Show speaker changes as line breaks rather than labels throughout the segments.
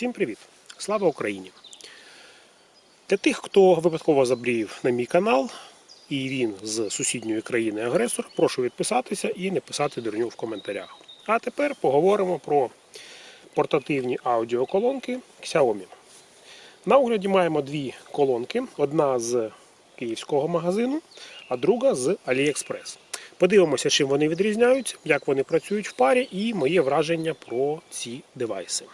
Всім привіт! Слава Україні! Для тих, хто випадково забрів на мій канал і він з сусідньої країни агресор, прошу відписатися і не писати дурню в коментарях. А тепер поговоримо про портативні аудіоколонки Xiaomi. На огляді маємо дві колонки: одна з київського магазину, а друга з AliExpress. Подивимося, чим вони відрізняються, як вони працюють в парі, і моє враження про ці девайси.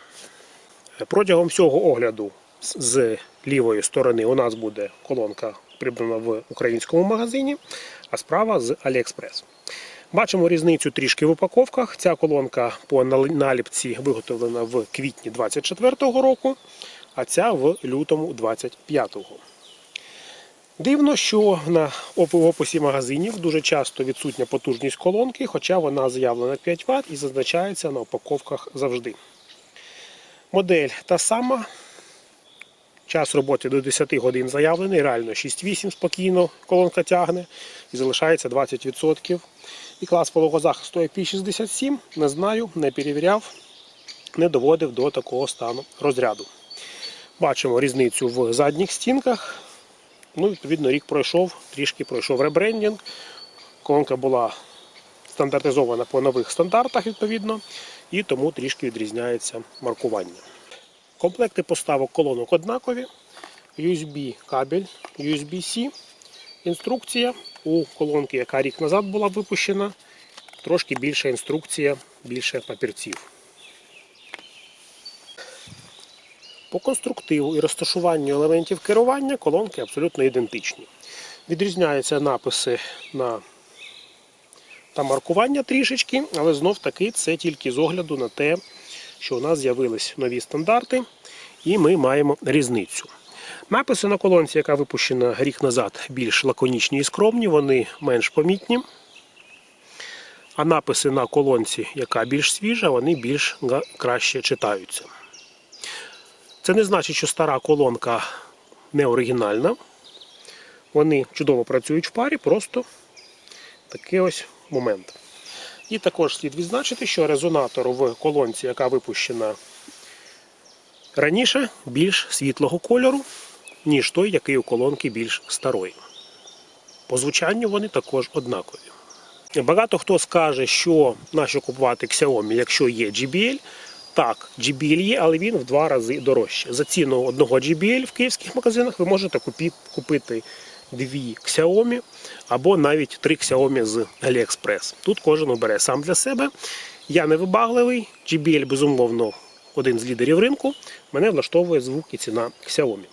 Протягом всього огляду з- лівої сторони у нас буде колонка прибрана в українському магазині, а справа з AliExpress. Бачимо різницю трішки в упаковках. Ця колонка по наліпці виготовлена в квітні 2024 року, а ця в лютому 2025. Дивно, що на описі магазинів дуже часто відсутня потужність колонки, хоча вона заявлена 5 Вт і зазначається на упаковках завжди. Модель та сама. Час роботи до 10 годин заявлений, реально 6-8 спокійно колонка тягне і залишається 20%. І клас вологозахисту IP67 не знаю, не перевіряв, не доводив до такого стану розряду. Бачимо різницю в задніх стінках. Ну, відповідно, рік пройшов, трішки пройшов ребрендінг. Колонка була стандартизована по нових стандартах, відповідно, і тому трішки відрізняється маркування. Комплекти поставок колонок однакові. USB кабель, USB-C. Інструкція у колонки, яка рік назад була випущена. Трошки більша інструкція, більше папірців. По конструктиву і розташуванню елементів керування колонки абсолютно ідентичні. Відрізняються написи на та маркування трішечки, але знов таки це тільки з огляду на те, що у нас з'явились нові стандарти, і ми маємо різницю. Написи на колонці, яка випущена рік назад, більш лаконічні і скромні, вони менш помітні. А написи на колонці, яка більш свіжа, вони більш краще читаються. Це не значить, що стара колонка не оригінальна. Вони чудово працюють в парі, просто такий ось момент. І також слід відзначити, що резонатор в колонці, яка випущена раніше, більш світлого кольору, ніж той, який у колонки більш старої. По звучанню вони також однакові. Багато хто скаже, що нащо купувати Xiaomi, якщо є JBL. Так, JBL є, але він в два рази дорожче. За ціну одного JBL в київських магазинах ви можете купити дві Xiaomi або навіть три Xiaomi з AliExpress. Тут кожен обере сам для себе. Я не вибагливий, JBL, безумовно, один з лідерів ринку. Мене влаштовує звук і ціна Xiaomi.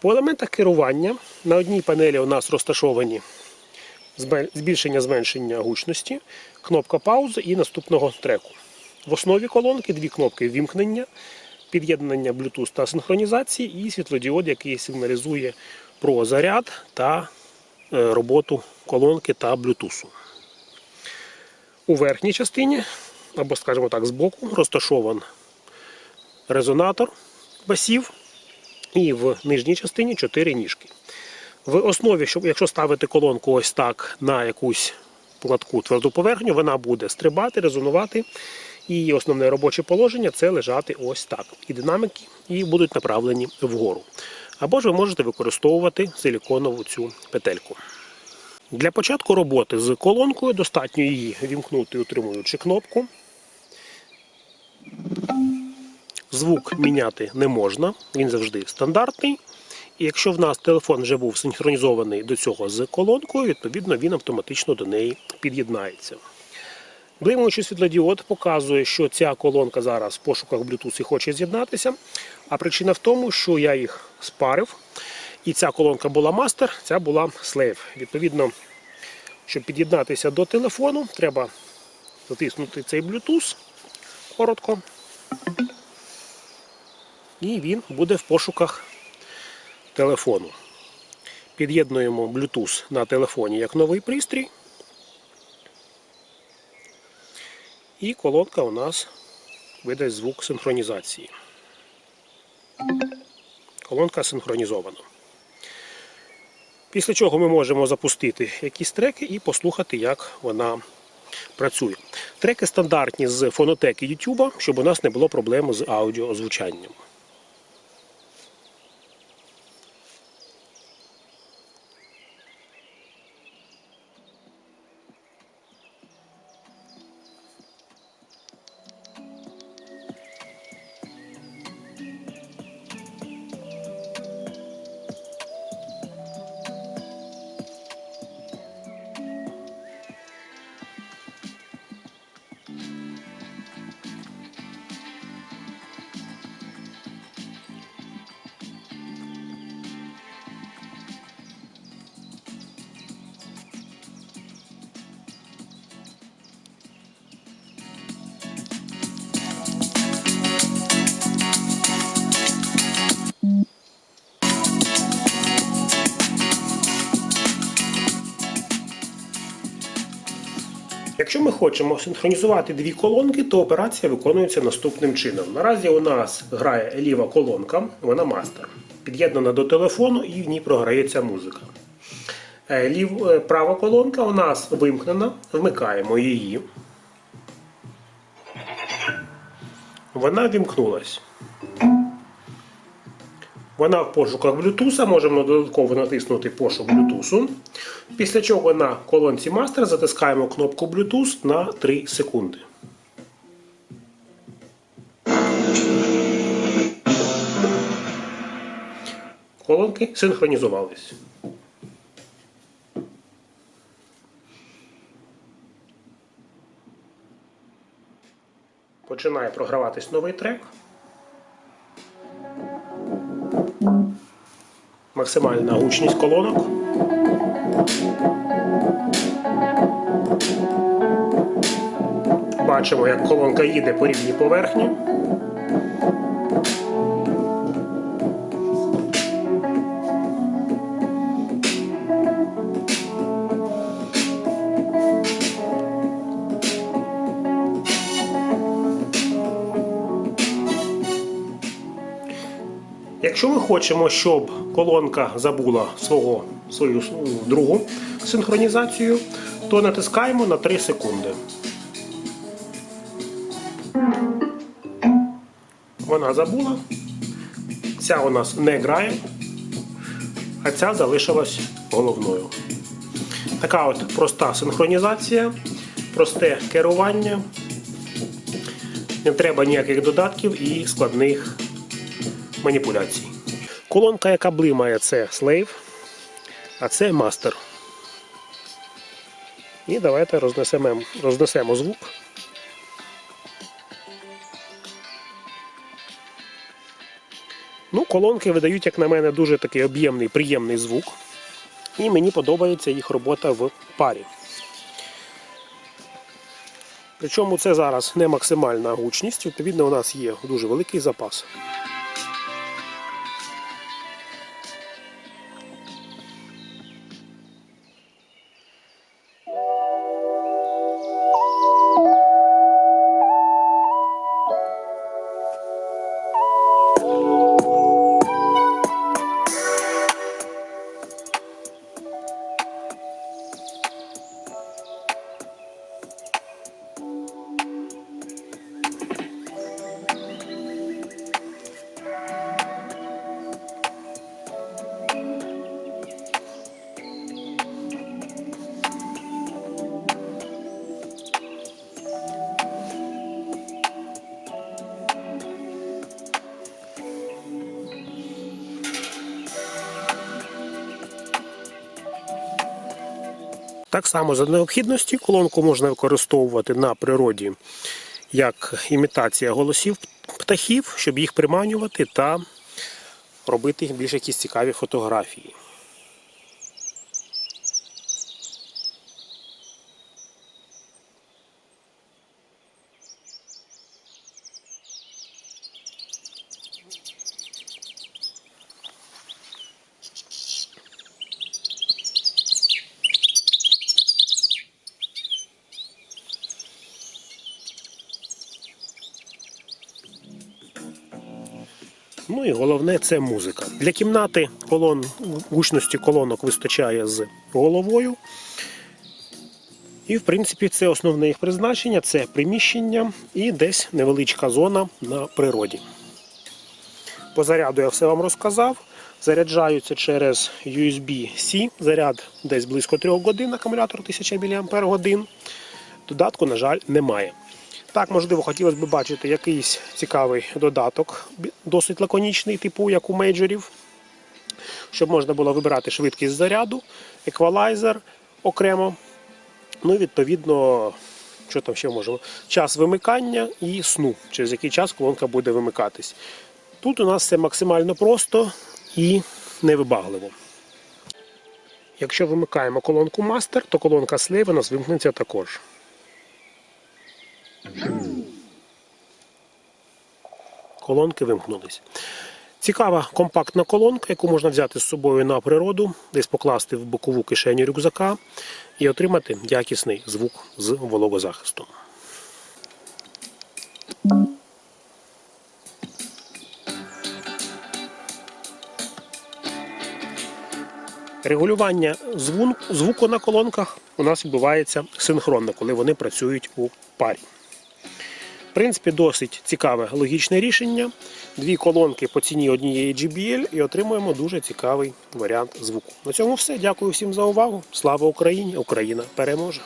По елементах керування на одній панелі у нас розташовані збільшення зменшення гучності, кнопка паузи і наступного треку. В основі колонки дві кнопки вімкнення, під'єднання Bluetooth та синхронізації і світлодіод, який сигналізує про заряд та е, роботу колонки та Bluetooth. У верхній частині, або, скажімо так, збоку, розташований резонатор басів, і в нижній частині 4 ніжки. В основі, якщо ставити колонку ось так на якусь платку тверду поверхню, вона буде стрибати, резонувати. І основне робоче положення це лежати ось так. І динаміки і будуть направлені вгору. Або ж ви можете використовувати силіконову цю петельку. Для початку роботи з колонкою достатньо її вімкнути, утримуючи кнопку. Звук міняти не можна, він завжди стандартний. І якщо в нас телефон вже був синхронізований до цього з колонкою, відповідно він автоматично до неї під'єднається. Блимаючий світлодіод показує, що ця колонка зараз в пошуках Bluetooth і хоче з'єднатися. А причина в тому, що я їх спарив. І ця колонка була мастер, ця була slave. Відповідно, щоб під'єднатися до телефону, треба затиснути цей Bluetooth коротко. І він буде в пошуках телефону. Під'єднуємо Bluetooth на телефоні як новий пристрій. І колонка у нас видасть звук синхронізації. Колонка синхронізована. Після чого ми можемо запустити якісь треки і послухати, як вона працює. Треки стандартні з фонотеки YouTube, щоб у нас не було проблем з аудіозвучанням. Якщо ми хочемо синхронізувати дві колонки, то операція виконується наступним чином. Наразі у нас грає ліва колонка, вона мастер. Під'єднана до телефону і в ній програється музика. Е, Лів, е, права колонка у нас вимкнена, вмикаємо її. Вона вімкнулась. Вона в пошуках Bluetooth, можемо додатково натиснути пошук Bluetooth. Після чого на колонці Master затискаємо кнопку Bluetooth на 3 секунди. Колонки синхронізувались. Починає програватись новий трек. Максимальна гучність колонок. Бачимо, як колонка їде по рівній поверхні. Якщо ми хочемо, щоб колонка забула свого, свою другу синхронізацію, то натискаємо на 3 секунди. Вона забула. Ця у нас не грає, а ця залишилась головною. Така от проста синхронізація, просте керування. Не треба ніяких додатків і складних маніпуляцій. Колонка, яка блимає, це Slave, а це Master. І давайте рознесемо, рознесемо звук. Ну, колонки видають, як на мене, дуже такий об'ємний, приємний звук. І мені подобається їх робота в парі. Причому це зараз не максимальна гучність, відповідно, у нас є дуже великий запас. Так само за необхідності колонку можна використовувати на природі як імітація голосів птахів, щоб їх приманювати та робити більш якісь цікаві фотографії. Ну і головне це музика. Для кімнати колон, гучності колонок вистачає з головою. І, в принципі, це основне їх призначення це приміщення і десь невеличка зона на природі. По заряду я все вам розказав. Заряджаються через USB-C. Заряд десь близько 3 годин, акумулятор 1000 мАч. Додатку, на жаль, немає. Так, можливо, хотілося б бачити якийсь цікавий додаток, досить лаконічний, типу як у мейджорів, щоб можна було вибирати швидкість заряду, еквалайзер окремо. Ну і відповідно, що там ще можемо? Час вимикання і сну, через який час колонка буде вимикатись. Тут у нас все максимально просто і невибагливо. Якщо вимикаємо колонку мастер, то колонка Slave у нас вимкнеться також. Колонки вимкнулись. Цікава компактна колонка, яку можна взяти з собою на природу, десь покласти в бокову кишеню рюкзака і отримати якісний звук з вологозахистом. Регулювання звуку на колонках у нас відбувається синхронно, коли вони працюють у парі. Принципі, досить цікаве логічне рішення. Дві колонки по ціні однієї JBL і отримуємо дуже цікавий варіант звуку. На цьому все. Дякую всім за увагу. Слава Україні! Україна переможе!